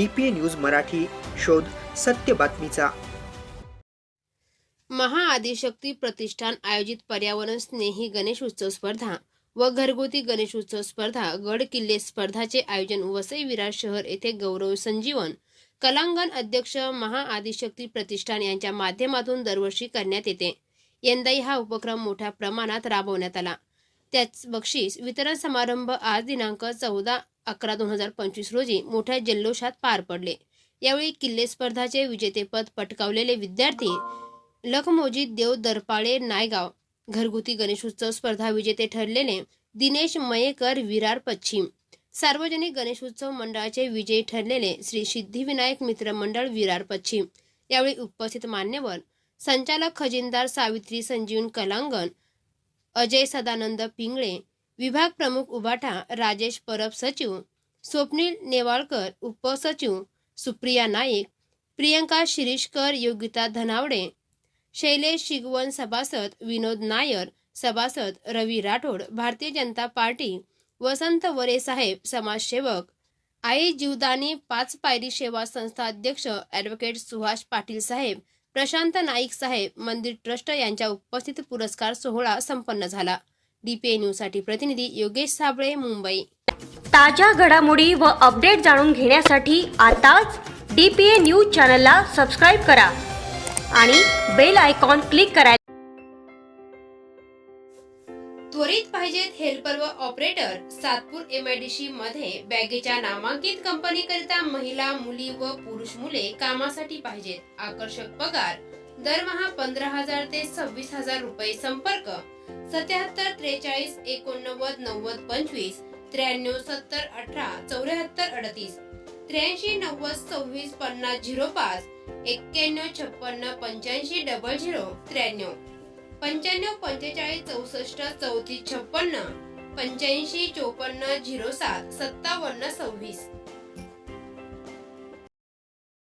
DPA news Marathi शोध सत्य बातमीचा. महाआदिशक्ती प्रतिष्ठान आयोजित पर्यावरण स्नेही गणेश उत्सव स्पर्धा व घरगुती गणेश उत्सव स्पर्धा गड किल्ले स्पर्धाचे आयोजन वसई विरार शहर येथे गौरव संजीवन कलांगण अध्यक्ष महाआदिशक्ती प्रतिष्ठान यांच्या माध्यमातून दरवर्षी करण्यात येते. यंदाही हा उपक्रम मोठ्या प्रमाणात राबवण्यात आला. त्याच बक्षीस वितरण समारंभ आज दिनांक चौदा अकरा दोन हजार पंचवीस रोजी मोठ्या जल्लोषात पार पडले. यावेळी किल्ले स्पर्धाचे विजेतेपद पटकावलेले विद्यार्थी लखमोजी देव दरपाळे नायगाव घरगुती गणेशोत्सव स्पर्धा विजेते ठरलेले दिनेश मयेकर विरार पश्चिम सार्वजनिक गणेशोत्सव मंडळाचे विजयी ठरलेले श्री सिद्धिविनायक मित्र मंडळ विरार पश्चिम. यावेळी उपस्थित मान्यवर संचालक खजिनदार सावित्री संजीवन कलांगण अजय सदानंद पिंगळे विभाग प्रमुख उबाठा राजेश परब सचिव स्वप्नील नेवाळकर उपसचिव सुप्रिया नाईक प्रियंका शिरीषकर योगिता धनावडे शैलेश शिगवण सभासद विनोद नायर सभासद रवी राठोड भारतीय जनता पार्टी वसंत वरे साहेब समाजसेवक आई जीवदानी पाच पायरी सेवा संस्था अध्यक्ष ॲडव्होकेट सुहास पाटील साहेब प्रशांत नाईक साहेब मंदिर ट्रस्ट यांच्या उपस्थित पुरस्कार सोहळा संपन्न झाला. डीपीए न्यूजसाठी प्रतिनिधी योगेश साबळे मुंबई. ताज्या घडामोडी व अपडेट जाणून घेण्यासाठी आताच डी पी ए न्यूज चॅनलला सबस्क्राईब करा आणि बेल आयकॉन क्लिक करा त्वरित पाहिजेत हेल्पर व ऑपरेटर. सातपूर एमआयडीसी मध्ये बॅगेच्या नामांकित कंपनी करिता महिला मुली व पुरुष मुले कामासाठी पाहिजेत. आकर्षक पगार. दरमहा पंधरा हजार ते सव्वीस हजार रुपये संपर्क. सत्याहत्तर त्रेचाळीस एकोणनव्वद नव्वद पंचवीस त्र्याण्णव सत्तर अठरा चौऱ्याहत्तर अडतीस त्र्याऐंशी नव्वद सव्वीस पन्नास झिरो पाच एक्क्याण्णव छप्पन्न पंच्याऐंशी डबल झिरो त्र्याण्णव पंच्याण्णव पंचेचाळीस चौसष्ट चौतीस छप्पन्न पंच्याऐंशी चोपन्न झिरो सात सत्तावन्न सव्वीस.